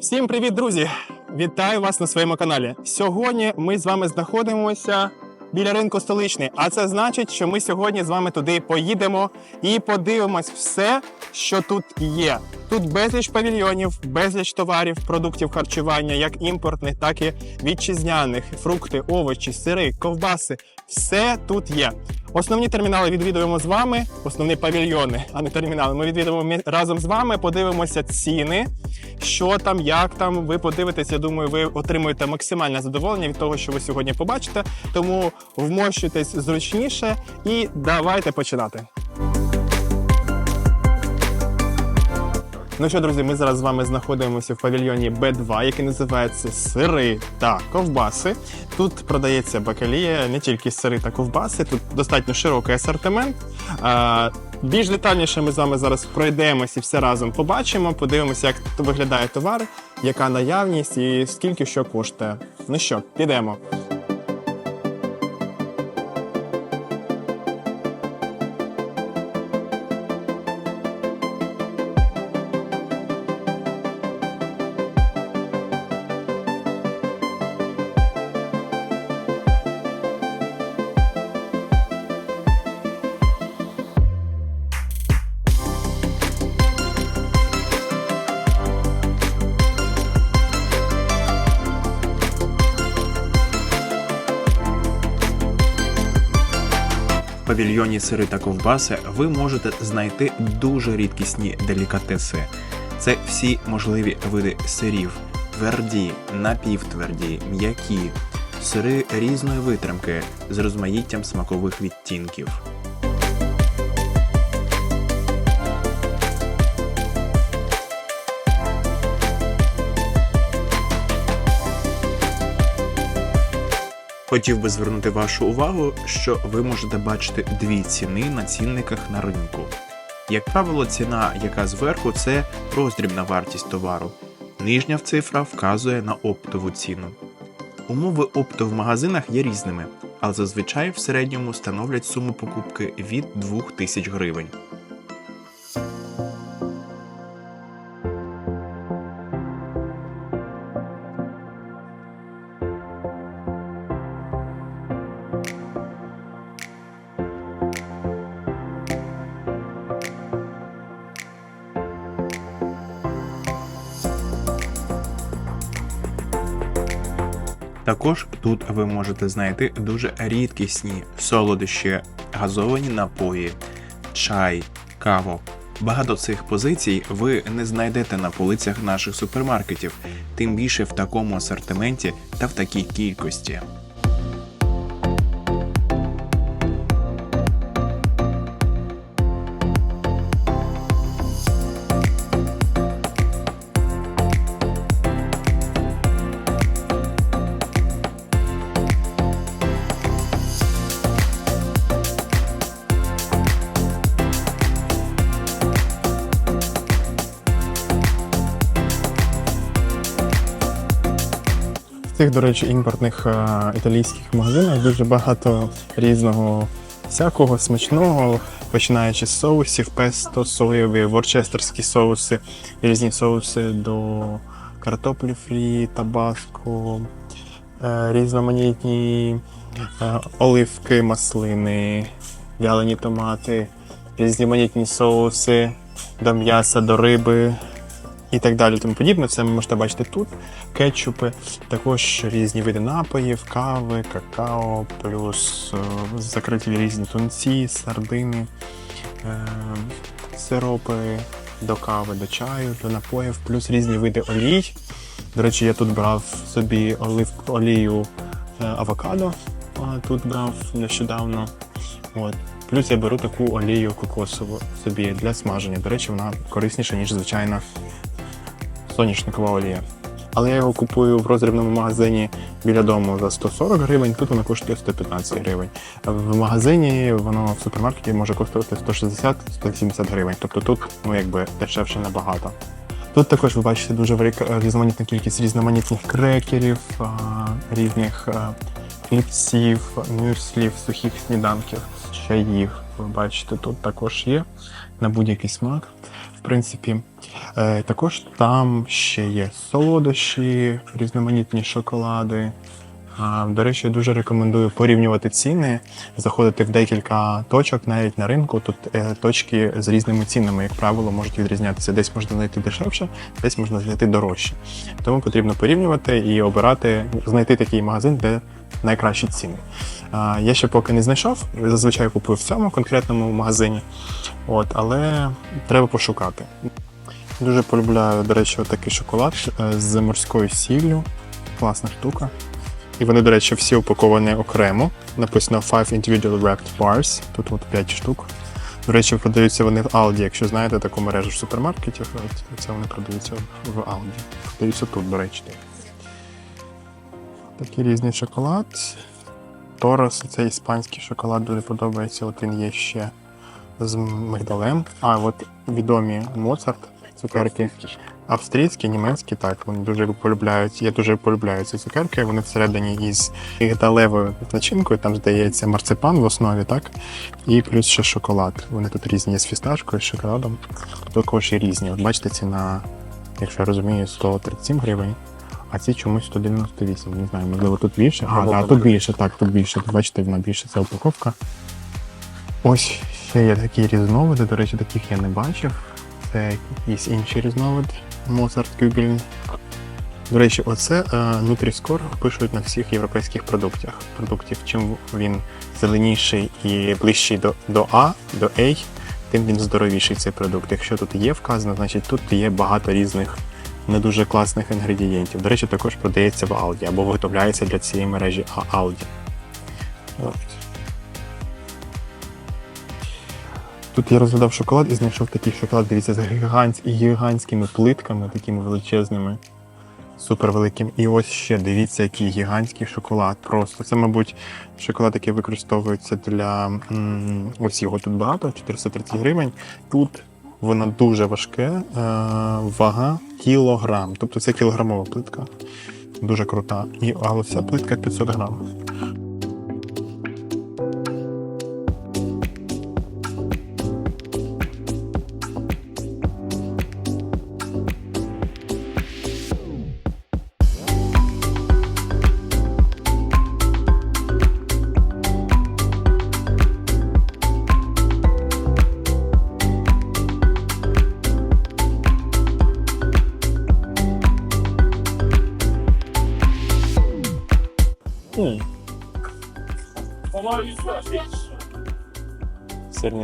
Всім привіт, друзі! Вітаю вас на своєму каналі. Сьогодні ми з вами знаходимося біля ринку столичний. А це значить, що ми сьогодні з вами туди поїдемо і подивимось все, що тут є. Тут безліч павільйонів, безліч товарів, продуктів харчування, як імпортних, так і вітчизняних, фрукти, овочі, сири, ковбаси. Все тут є. Основні термінали відвідуємо з вами, основні павільйони, а не термінали. Ми відвідуємо разом з вами, подивимося ціни, що там, як там. Ви подивитесь. Я думаю, ви отримуєте максимальне задоволення від того, що ви сьогодні побачите. Тому вмощуйтесь зручніше і давайте починати. Ну що, друзі, ми зараз з вами знаходимося в павільйоні Б2, який називається Сири та ковбаси. Тут продається бакалія, не тільки сири та ковбаси, тут достатньо широкий асортимент. Більш детальніше ми з вами зараз пройдемось і все разом побачимо, подивимося, як виглядає товар, яка наявність і скільки що коштує. Ну що, підемо. Павільйоні сири та ковбаси ви можете знайти дуже рідкісні делікатеси. Це всі можливі види сирів: тверді, напівтверді, м'які, сири різної витримки з розмаїттям смакових відтінків. Хотів би звернути вашу увагу, що ви можете бачити дві ціни на цінниках на ринку. Як правило, ціна, яка зверху, це роздрібна вартість товару. Нижня цифра вказує на оптову ціну. Умови опту в магазинах є різними, але зазвичай в середньому становлять суму покупки від 2000 гривень. Також тут ви можете знайти дуже рідкісні солодощі, газовані напої, чай, каву. Багато цих позицій ви не знайдете на полицях наших супермаркетів, тим більше в такому асортименті та в такій кількості. В цих, до речі, імпортних е, італійських магазинах дуже багато різного всякого смачного, починаючи з соусів, песто, соєві, ворчестерські соуси, різні соуси до картоплі фрі, табаско, е, різноманітні е, оливки, маслини, вялені томати, різноманітні соуси до м'яса, до риби і так далі. Тому подібне. Все ви можете бачити тут. Кетчупи, також різні види напоїв, кави, какао, плюс е, закриті різні тунці, сардини, е, сиропи до кави, до чаю, до напоїв, плюс різні види олій. До речі, я тут брав собі олив, олію е, авокадо, тут брав нещодавно. От. Плюс я беру таку олію кокосову собі для смаження. До речі, вона корисніша, ніж звичайна соняшникова олія. Але я його купую в роздрібному магазині біля дому за 140 гривень, тут воно коштує 115 гривень. В магазині воно в супермаркеті може коштувати 160-170 гривень. Тобто тут ну якби дешевше набагато. Тут також ви бачите дуже велика різноманітна кількість різноманітних крекерів, різних хлібців, мюслів, сухих сніданків, чаїв. Ви бачите, тут також є на будь-який смак. В принципі. Е, також там ще є солодощі, різноманітні шоколади. До речі, дуже рекомендую порівнювати ціни, заходити в декілька точок, навіть на ринку. Тут е, точки з різними цінами, як правило, можуть відрізнятися. Десь можна знайти дешевше, десь можна знайти дорожче. Тому потрібно порівнювати і обирати, знайти такий магазин, де найкращі ціни. Я ще поки не знайшов, зазвичай купую в цьому конкретному магазині, от, але треба пошукати. Дуже полюбляю, до речі, такий шоколад е, з морською сіллю. Класна штука. І вони, до речі, всі упаковані окремо. Написано 5 individual wrapped bars. Тут от 5 штук. До речі, продаються вони в Aldi, якщо знаєте таку мережу супермаркетів, от це вони продаються в Aldi. Продаються тут, до речі. Такий різний шоколад. Торос, це іспанський шоколад дуже подобається. От він є ще з мигдалем. А, от відомі Моцарт, цукерки. Австрійські, німецькі, так, вони дуже полюбляють. Я дуже полюбляю ці цукерки. Вони всередині із мигдалевою начинкою, там здається марципан в основі, так? І плюс ще шоколад. Вони тут різні з фісташкою, з шоколадом. Також і різні. От бачите, ціна, якщо я розумію, 137 гривень. А ці чомусь 198. Не знаю, можливо, тут більше. А, да, тут більше, так, тут більше. Тут, бачите, вона більше ця упаковка. Ось ще є такі різновиди, до речі, таких я не бачив. Це якийсь інший різновид. Моцарт Кюбельн. До речі, оце е, Nutri-Score пишуть на всіх європейських продуктах. Продуктів, чим він зеленіший і ближчий до, до А, до A, тим він здоровіший цей продукт. Якщо тут є вказано, значить тут є багато різних не дуже класних інгредієнтів. До речі, також продається в Aldi або виготовляється для цієї мережі Aldi. Тут я розглядав шоколад і знайшов такий шоколад, дивіться, з гігантсь, гігантськими плитками, такими величезними, супервеликим. І ось ще дивіться, який гігантський шоколад. Просто це, мабуть, шоколад, який використовується для ось його тут багато, 430 гривень. Тут воно дуже важке, е, вага кілограм. Тобто це кілограмова плитка. Дуже крута. І Але вся плитка 500 грам.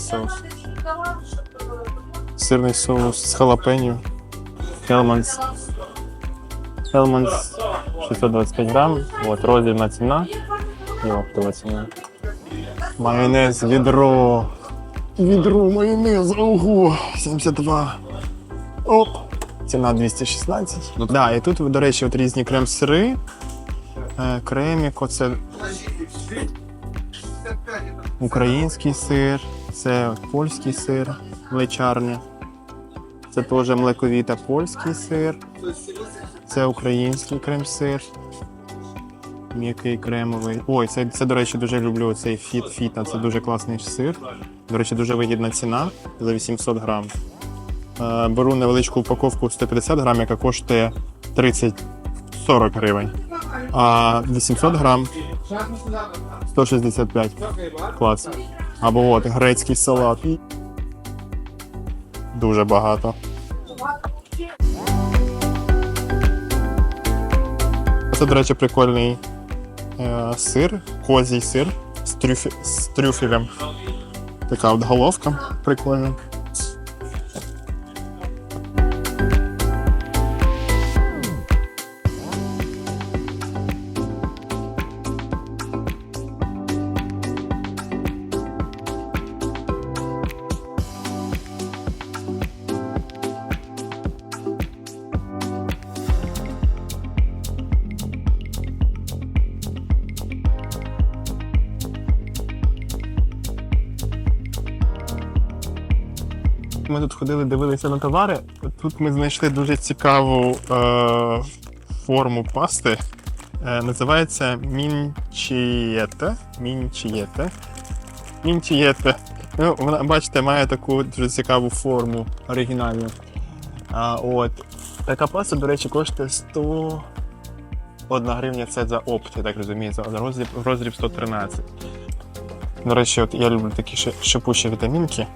Соус. Сирний соус з халапеньо. Хелманс. Хелманс 625 грам. От, розірна ціна. І оптова ціна. Майонез, відро. Відро, майонез, ого, 72. Оп. Ціна 216. Ну, да, і тут, до речі, от різні крем-сири. Е, Креміко, це український сир, це польський сир, млечарня. Це теж млековіта польський сир. Це український крем-сир. М'який кремовий. Ой, це, це, до речі, дуже люблю цей фіт фіта. Це дуже класний сир. До речі, дуже вигідна ціна за 800 грам. Е, беру невеличку упаковку 150 грам, яка коштує 30-40 гривень. А 800 грам 165. Клас. Або от грецький салат. Дуже багато. Це, до речі, прикольний е, сир, козій сир з, трюфі, з трюфелем. Така от головка прикольна. Ми тут ходили, дивилися на товари. Тут ми знайшли дуже цікаву е, форму пасти. Е, називається мінчієте. Мінчієте. Мінчієте. Ну, вона, бачите, має таку дуже цікаву форму оригінальну. А, от. Така паста, до речі, коштує 100. Одна гривня це за опт, я так розумію, за розріб, розріб 113. До речі, от я люблю такі шипучі вітамінки.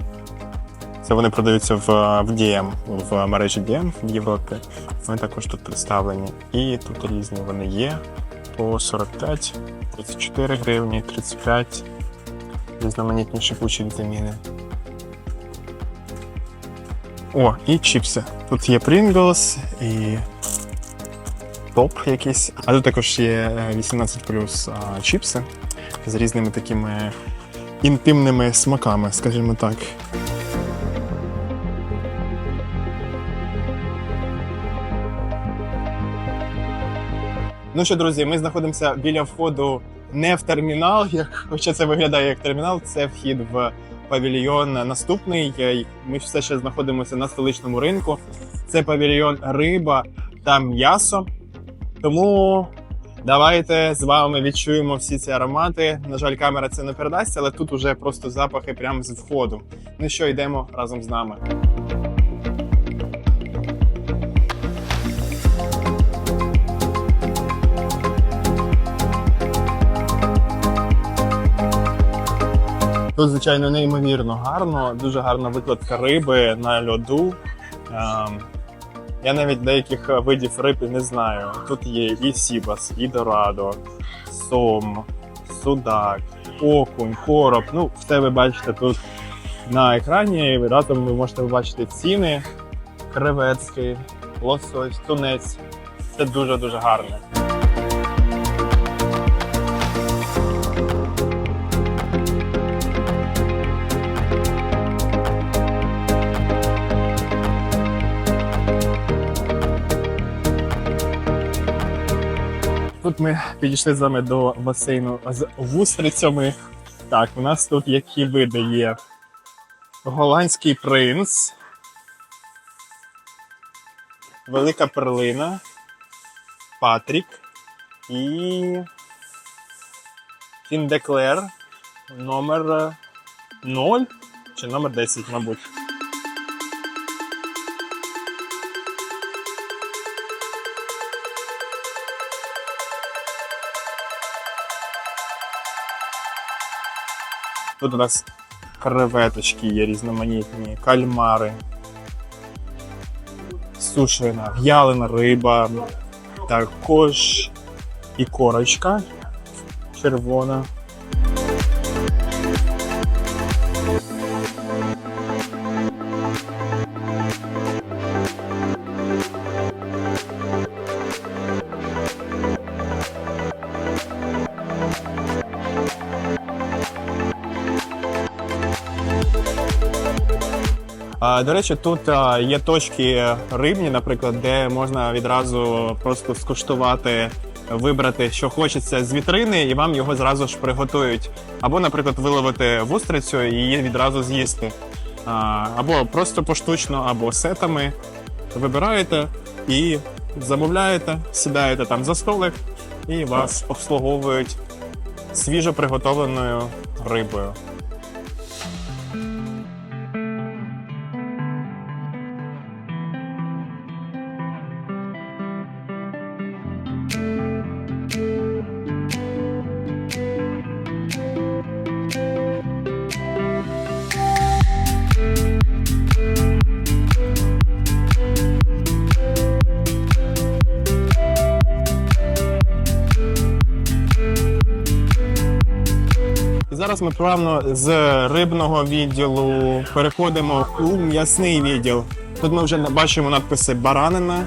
Це вони продаються в, в DM, в мережі DM в Європі. Вони також тут представлені. І тут різні вони є. По 45, 34 гривні, 35. Різноманітні шипучі вітаміни. О, і чіпси. Тут є Pringles і топ якийсь. А тут також є е, 18 плюс чіпси з різними такими інтимними смаками, скажімо так. Ну що, друзі, ми знаходимося біля входу не в термінал, як, хоча це виглядає як термінал, це вхід в павільйон наступний. Е, Ми все ще знаходимося на столичному ринку. Це павільйон риба та м'ясо. Тому давайте з вами відчуємо всі ці аромати. На жаль, камера це не передасть, але тут уже просто запахи прямо з входу. Ну що, йдемо разом з нами. Тут, звичайно, неймовірно гарно, дуже гарна викладка риби на льоду. Ем, я навіть деяких видів риб не знаю. Тут є і сібас, і дорадо, сом, судак, окунь, короб. Ну, все ви бачите тут на екрані. І Разом ви можете побачити ціни, креветки, лосось, тунець. Це дуже-дуже гарно. Тут ми підійшли з вами до басейну з вустрицями. Так, у нас тут які види є. Голландський принц. Велика перлина. Патрік. І. Кіндеклер. Номер 0 чи номер 10, мабуть. Тут у нас креветочки є різноманітні, кальмари, сушена, в'ялена риба, також і корочка червона. До речі, тут а, є точки рибні, наприклад, де можна відразу просто скуштувати, вибрати, що хочеться з вітрини, і вам його зразу ж приготують. Або, наприклад, виловити вустрицю і її відразу з'їсти. А, Або просто поштучно, або сетами вибираєте і замовляєте, сідаєте там за столик, і вас обслуговують свіжо приготовленою рибою. Зараз ми плавно з рибного відділу переходимо у м'ясний відділ. Тут ми вже бачимо надписи баранина,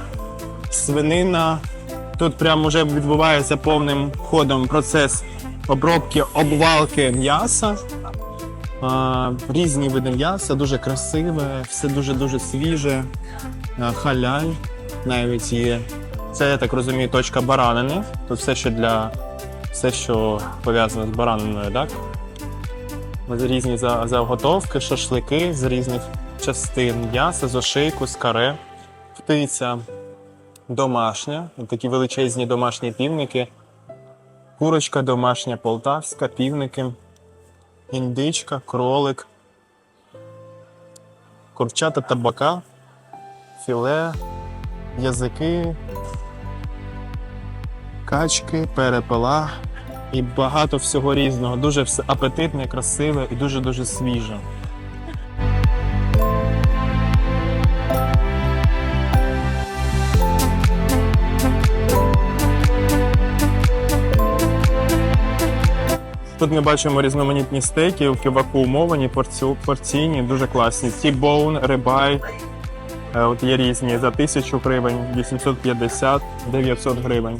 свинина. Тут прямо вже відбувається повним ходом процес обробки обвалки м'яса. Різні види м'яса, дуже красиве, все дуже-дуже свіже. Халяль навіть є. Це, я так розумію, точка баранини. Тут все, що для все, що пов'язане з бараниною, так? Різні заготовки, шашлики з різних частин. М'яса, з ошейку, з каре, птиця домашня, такі величезні домашні півники, курочка домашня полтавська, півники, індичка, кролик, курчата табака, філе, язики, качки, перепела і багато всього різного. Дуже все апетитне, красиве і дуже-дуже свіже. Тут ми бачимо різноманітні стейки, вакуумовані, порційні, дуже класні. T-bone, рибай. Е, От є різні за 1000 гривень, 850, 900 гривень.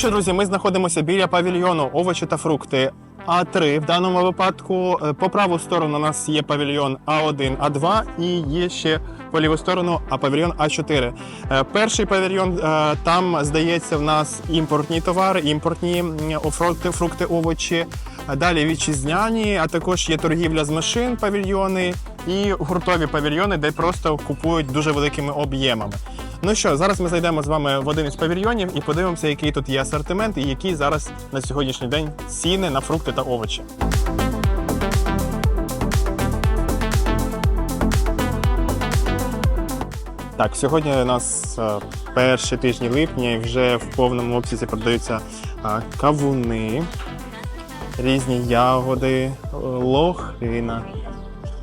Що, друзі, ми знаходимося біля павільйону овочі та фрукти А3. В даному випадку е, по праву сторону у нас є павільйон А1, А2 і є ще по ліву сторону а павільйон А4. Е, Перший павільйон е, там здається в нас імпортні товари, імпортні фрукти, фрукти, овочі. Далі вітчизняні, а також є торгівля з машин, павільйони і гуртові павільйони, де просто купують дуже великими об'ємами. Ну що, зараз ми зайдемо з вами в один із павільйонів і подивимося, який тут є асортимент і які зараз на сьогоднішній день ціни на фрукти та овочі. Так, сьогодні у нас е, перші тижні липня і вже в повному обсязі продаються е, кавуни, різні ягоди, лохина,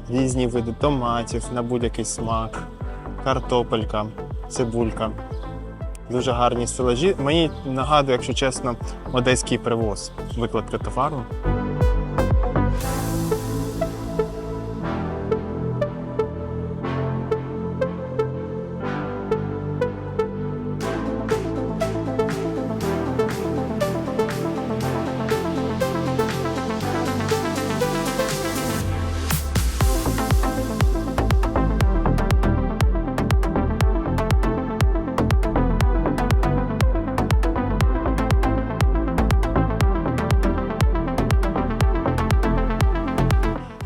різні види томатів на будь-який смак, картопелька, цибулька. Дуже гарні стелажі. Мені нагадує, якщо чесно, одеський привоз, викладка товару.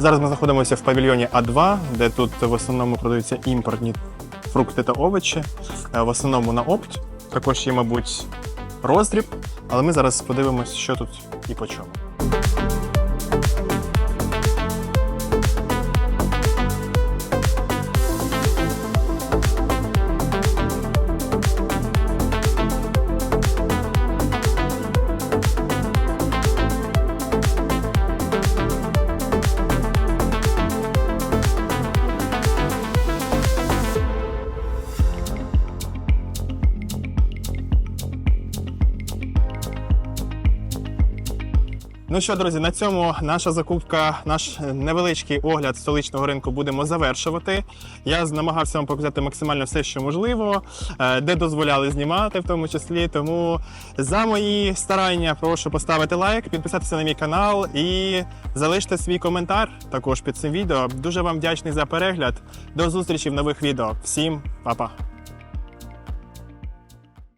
Зараз ми знаходимося в павільйоні А2, де тут в основному продаються імпортні фрукти та овочі. Е, В основному на опт. Також є, мабуть, роздріб, але ми зараз подивимося, що тут і по чому. Ну що, друзі, на цьому наша закупка, наш невеличкий огляд столичного ринку будемо завершувати. Я намагався вам показати максимально все, що можливо, е, де дозволяли знімати, в тому числі. Тому за мої старання прошу поставити лайк, підписатися на мій канал і залиште свій коментар також під цим відео. Дуже вам вдячний за перегляд. До зустрічі в нових відео. Всім па-па!